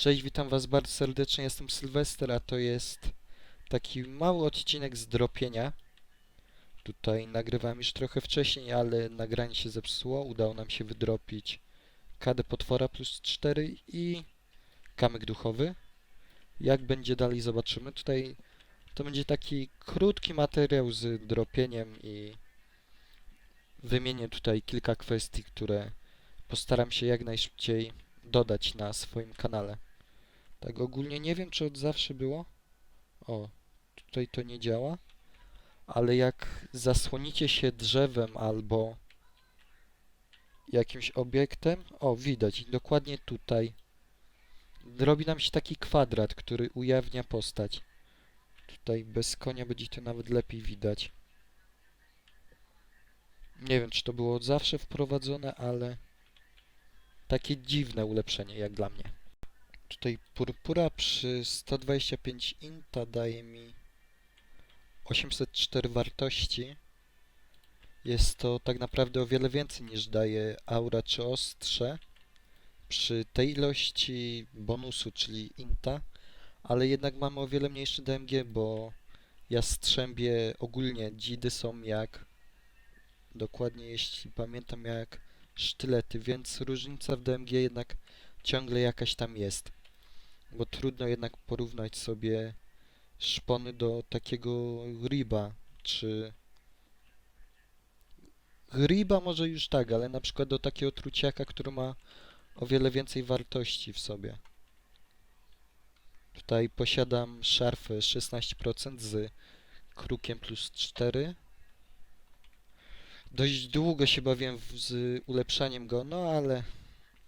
Cześć, witam was bardzo serdecznie, jestem Sylwester, a to jest taki mały odcinek z dropienia. Tutaj nagrywałem już trochę wcześniej, ale nagranie się zepsuło, udało nam się wydropić KD Potwora plus 4 i Kamyk Duchowy. Jak będzie dalej zobaczymy. Tutaj to będzie taki krótki materiał z dropieniem i wymienię tutaj kilka kwestii, które postaram się jak najszybciej dodać na swoim kanale. Tak ogólnie nie wiem, czy od zawsze było. O, tutaj to nie działa. Ale jak zasłonicie się drzewem albo jakimś obiektem, o widać, dokładnie tutaj. Robi nam się taki kwadrat, który ujawnia postać. Tutaj bez konia będzie to nawet lepiej widać. Nie wiem, czy to było od zawsze wprowadzone, ale takie dziwne ulepszenie jak dla mnie. Tutaj purpura przy 125 inta daje mi 804 wartości. Jest to tak naprawdę o wiele więcej niż daje aura czy ostrze przy tej ilości bonusu, czyli inta, ale jednak mamy o wiele mniejszy DMG, bo jastrzębie ogólnie dzidy są jak dokładnie jeśli pamiętam jak sztylety, więc różnica w DMG jednak ciągle jakaś tam jest. Bo trudno jednak porównać sobie szpony do takiego Griba, czy... Griba może już tak, ale na przykład do takiego truciaka, który ma o wiele więcej wartości w sobie. Tutaj posiadam szarfę 16% z krukiem plus 4. Dość długo się bawiłem z ulepszaniem go, no ale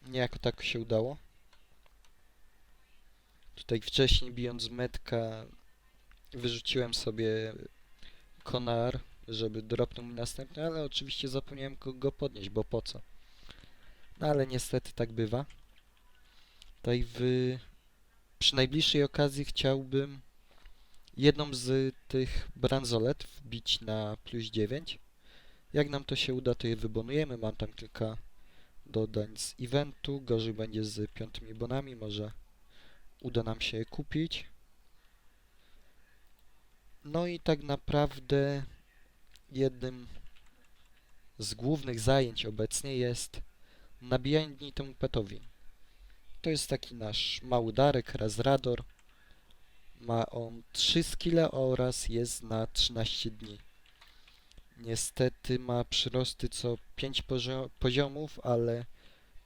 niejako tak się udało. Tutaj wcześniej bijąc metka wyrzuciłem sobie konar, żeby dropnął mi następny, ale oczywiście zapomniałem go, podnieść, bo po co? No ale niestety tak bywa. Tutaj w, przy najbliższej okazji chciałbym jedną z tych bransolet wbić na plus 9. Jak nam to się uda, to je wybonujemy. Mam tam kilka dodań z eventu. Gorzej będzie z piątymi bonami. Może uda nam się kupić. No i tak naprawdę jednym z głównych zajęć obecnie jest nabijanie dni temu petowi. To jest taki nasz mały darek, Razrador. Ma on 3 skille oraz jest na 13 dni. Niestety ma przyrosty co 5 pozio poziomów, ale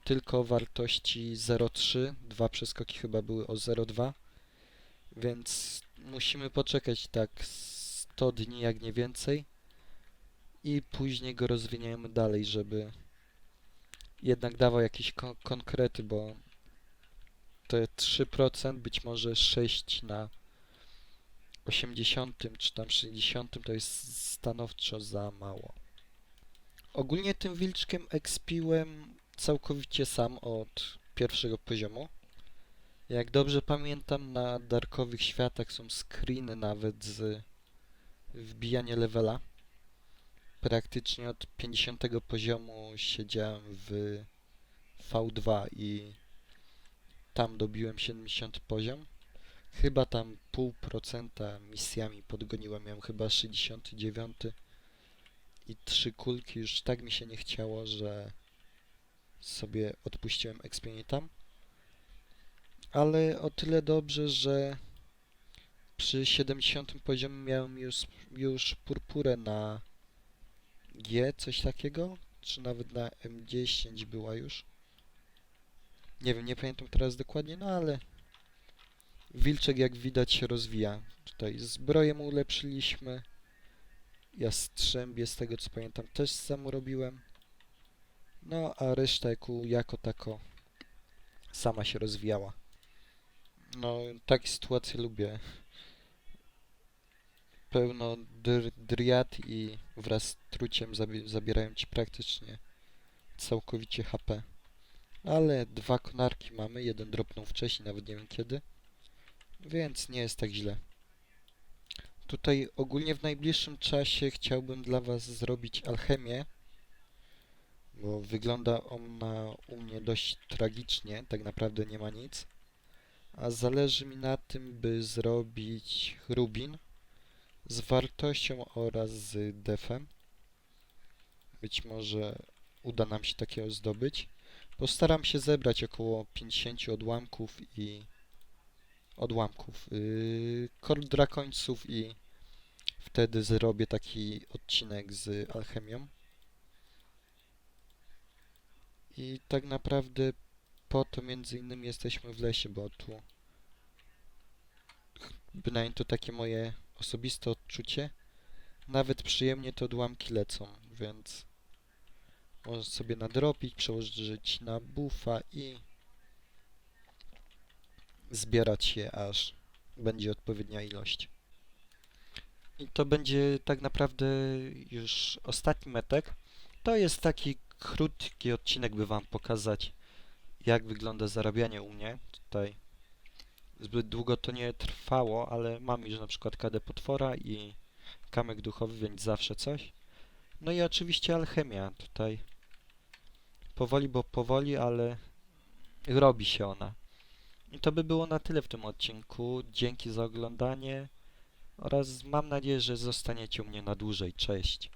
tylko wartości 0,3. Dwa przeskoki chyba były o 0,2. Więc musimy poczekać tak 100 dni, jak nie więcej. I później go rozwiniemy dalej, żeby jednak dawał jakieś kon konkrety, bo te 3%, być może 6 na 80 czy tam 60 to jest stanowczo za mało. Ogólnie tym wilczkiem expiłem całkowicie sam od pierwszego poziomu. Jak dobrze pamiętam, na darkowych światach są screeny nawet z wbijania levela. Praktycznie od 50 poziomu siedziałem w V2 i tam dobiłem 70 poziom. Chyba tam pół procenta misjami podgoniłem, miałem chyba 69 i trzy kulki, już tak mi się nie chciało, że sobie odpuściłem expienie tam. Ale o tyle dobrze, że przy 70 poziomie miałem już, już purpurę na G, coś takiego, czy nawet na M10 była już. Nie wiem, nie pamiętam teraz dokładnie, no ale Wilczek jak widać się rozwija. Tutaj zbroję mu ulepszyliśmy. Jastrzębie z tego co pamiętam też samo robiłem. No a reszta jako, jako tako sama się rozwijała. No takie sytuacje lubię. Pełno dr driad i wraz z truciem zabi zabierają ci praktycznie całkowicie HP. Ale dwa konarki mamy, jeden dropnął wcześniej, nawet nie wiem kiedy. Więc nie jest tak źle. Tutaj ogólnie w najbliższym czasie chciałbym dla Was zrobić alchemię, bo wygląda ona u mnie dość tragicznie, tak naprawdę nie ma nic. A zależy mi na tym, by zrobić rubin z wartością oraz z defem. Być może uda nam się takiego zdobyć. Postaram się zebrać około 50 odłamków i odłamków yy, kor drakońców i wtedy zrobię taki odcinek z alchemią. I tak naprawdę po to między innymi jesteśmy w lesie, bo tu bynajmniej to takie moje osobiste odczucie. Nawet przyjemnie te odłamki lecą, więc można sobie nadrobić, przełożyć na buffa i zbierać je, aż będzie odpowiednia ilość. I to będzie tak naprawdę już ostatni metek. To jest taki krótki odcinek, by Wam pokazać, jak wygląda zarabianie u mnie. Tutaj zbyt długo to nie trwało, ale mam już na przykład KD potwora i kamyk duchowy, więc zawsze coś. No i oczywiście alchemia tutaj. Powoli, bo powoli, ale robi się ona. I to by było na tyle w tym odcinku. Dzięki za oglądanie oraz mam nadzieję, że zostaniecie u mnie na dłużej. Cześć.